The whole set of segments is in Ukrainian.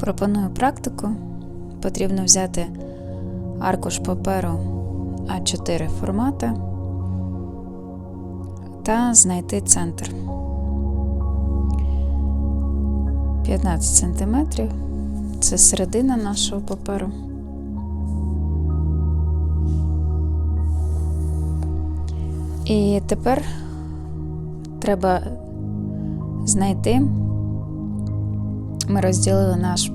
Пропоную практику. Потрібно взяти аркуш паперу А4 формату та знайти центр. 15 см це середина нашого паперу. І тепер треба знайти. Ми розділили наш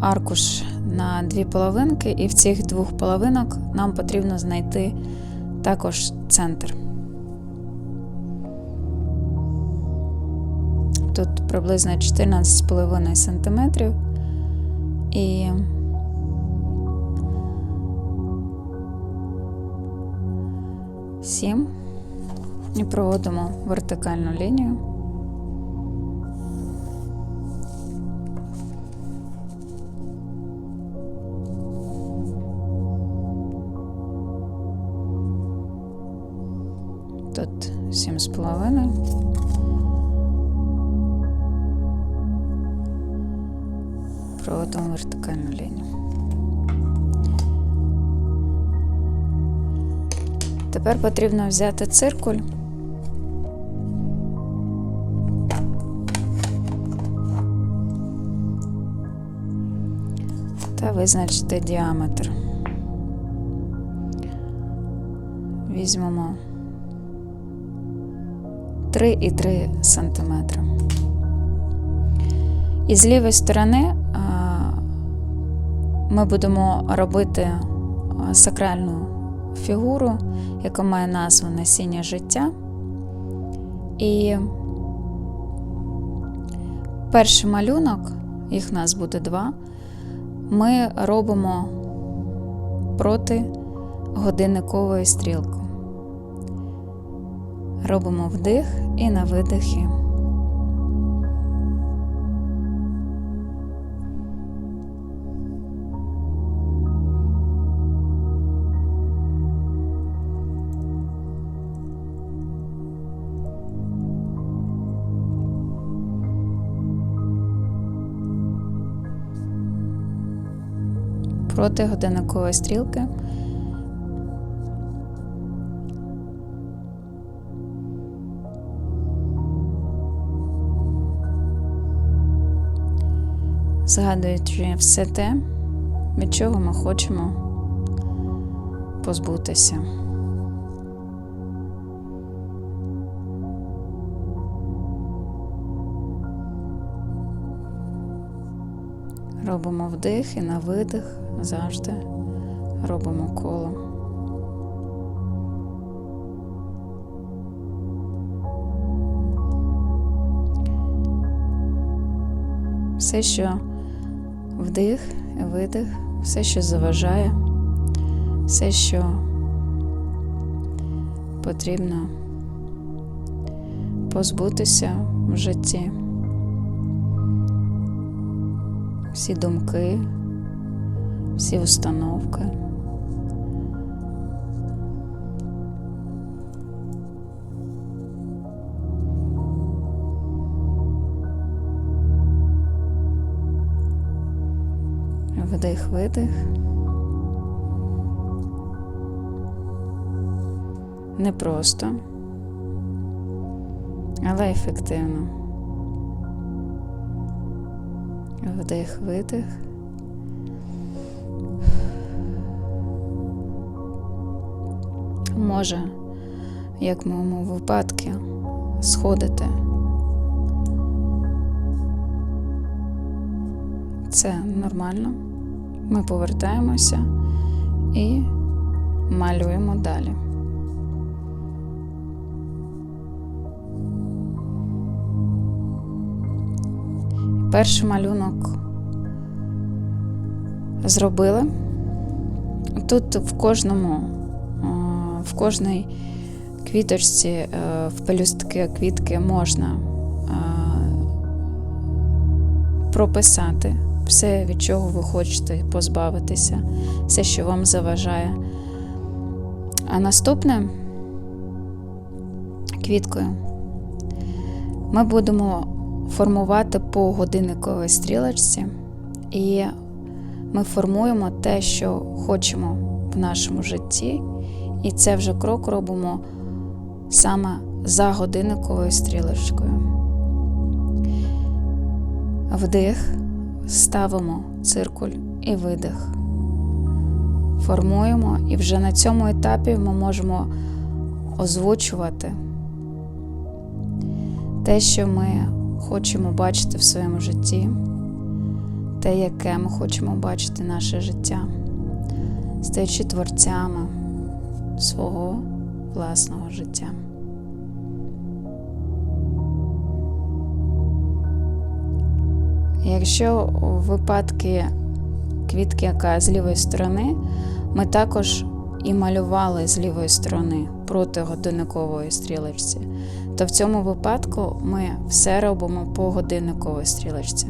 аркуш на дві половинки, і в цих двох половинок нам потрібно знайти також центр. Тут приблизно 14,5 см і сім і проводимо вертикальну лінію. Сім з половиною. Проводимо вертикальну лінію. Тепер потрібно взяти циркуль. Та визначити діаметр. Візьмемо 3,3 см. І з лівої сторони ми будемо робити сакральну фігуру, яка має назву насіння життя. І перший малюнок, їх нас буде два, ми робимо проти годинникової стрілки. Робимо вдих і на видихи. Проти годинникової стрілки. Згадуючи все те, від чого ми хочемо позбутися. Робимо вдих і на видих завжди робимо коло. Все, що вдих, видих, все, що заважає, все, що потрібно позбутися в житті, всі думки, всі установки. Вдих, видих. Не просто, але ефективно. Вдих, видих. Може, як в моєму випадку, сходити. Це нормально. Ми повертаємося і малюємо далі. Перший малюнок зробили. Тут в кожному, в кожній квіточці, е, в пелюстки квітки можна прописати все, від чого ви хочете позбавитися, все, що вам заважає. А наступне квіткою ми будемо формувати по годинниковій стрілочці, і ми формуємо те, що хочемо в нашому житті, і це вже крок робимо саме за годинниковою стрілочкою. Вдих, ставимо циркуль і видих. Формуємо, і вже на цьому етапі ми можемо озвучувати те, що ми хочемо бачити в своєму житті, те, яке ми хочемо бачити наше життя, стаючи творцями свого власного життя. Якщо у випадки квітки, яка з лівої сторони, ми також і малювали з лівої сторони проти годинникової стрілочці, то в цьому випадку ми все робимо по годинниковій стрілочці.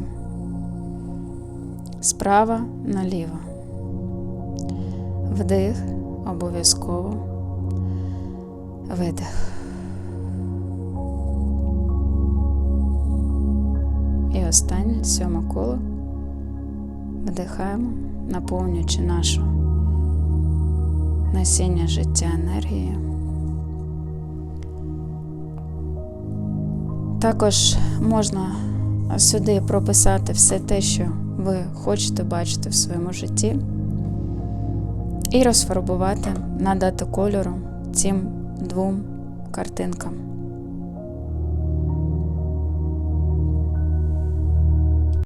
Справа наліво. Вдих обов'язково. Видих. Останнє сьоме коло. Вдихаємо, наповнюючи нашу насіння життя енергії. Також можна сюди прописати все те, що ви хочете бачити в своєму житті, і розфарбувати, надати кольору цим двом картинкам.